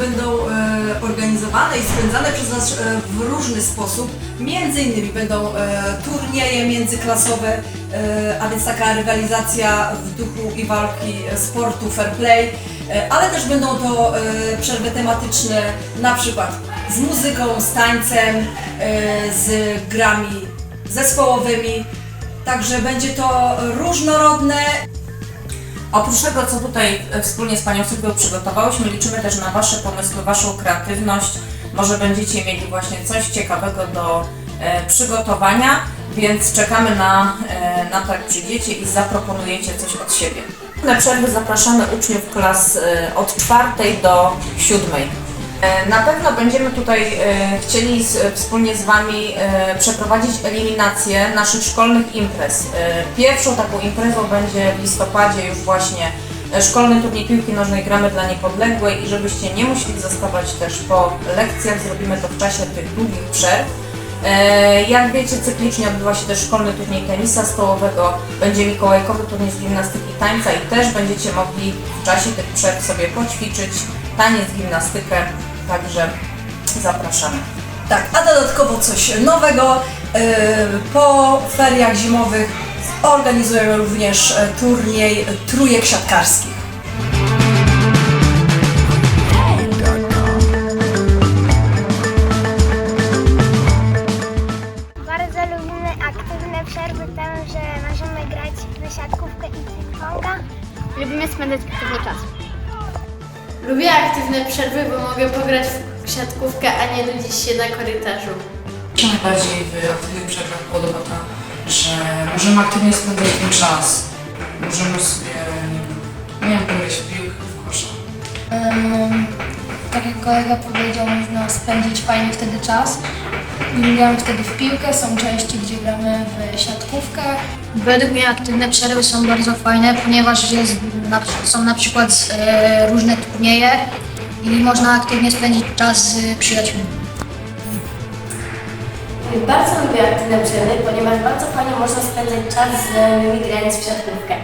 Będą e, organizowane i spędzane przez nas e, w różny sposób. Między innymi będą e, turnieje międzyklasowe, a więc taka rywalizacja w duchu i walki sportu fair play, ale też będą to przerwy tematyczne, na przykład z muzyką, z tańcem, z grami zespołowymi. Także będzie to różnorodne, Oprócz tego, co tutaj e, wspólnie z Panią Sylwią przygotowałyśmy, liczymy też na Wasze pomysły, Waszą kreatywność. Może będziecie mieli właśnie coś ciekawego do e, przygotowania, więc czekamy na, e, na to, jak przyjdziecie i zaproponujecie coś od siebie. Na przerwy zapraszamy uczniów klas e, od czwartej do siódmej. E, Na pewno będziemy tutaj e, chcieli wspólnie z Wami e, przeprowadzić eliminację naszych szkolnych imprez. Pierwszą taką imprezą będzie w listopadzie już właśnie szkolny turniej piłki nożnej Gramy dla Niepodległej i żebyście nie musieli zostawać też po lekcjach, zrobimy to w czasie tych długich przerw. Jak wiecie, cyklicznie odbywa się też szkolny turniej tenisa stołowego, będzie mikołajkowy turniej z gimnastyki tańca i też będziecie mogli w czasie tych przerw sobie poćwiczyć taniec, gimnastykę, także zapraszamy. Tak, a dodatkowo coś nowego. Yy, Po feriach zimowych organizujemy również e, turniej trójek siatkarskich. Bardzo lubimy aktywne przerwy tam, że możemy grać w siatkówkę i ping-ponga. Lubimy spędzać aktywny czas. Lubię aktywne przerwy, bo mogę pograć w siatkówkę, a nie nudzić się na korytarzu. Mi się najbardziej w aktywnych przerwach podoba to, że możemy aktywnie spędzać ten czas. Możemy sobie, nie wiem, pograć w piłkę, w kosza. Em, tak jak kolega powiedział, można spędzić fajnie wtedy czas. Gramy wtedy w piłkę, są części, gdzie gramy w siatkówkę. Według mnie aktywne przerwy są bardzo fajne, ponieważ jest na, są na przykład e, różne turnieje i można aktywnie spędzić czas z przyjaciółmi. Bardzo lubię aktywne przerwy, ponieważ bardzo fajnie można spędzać czas z znajomymi grając w siatkówkę.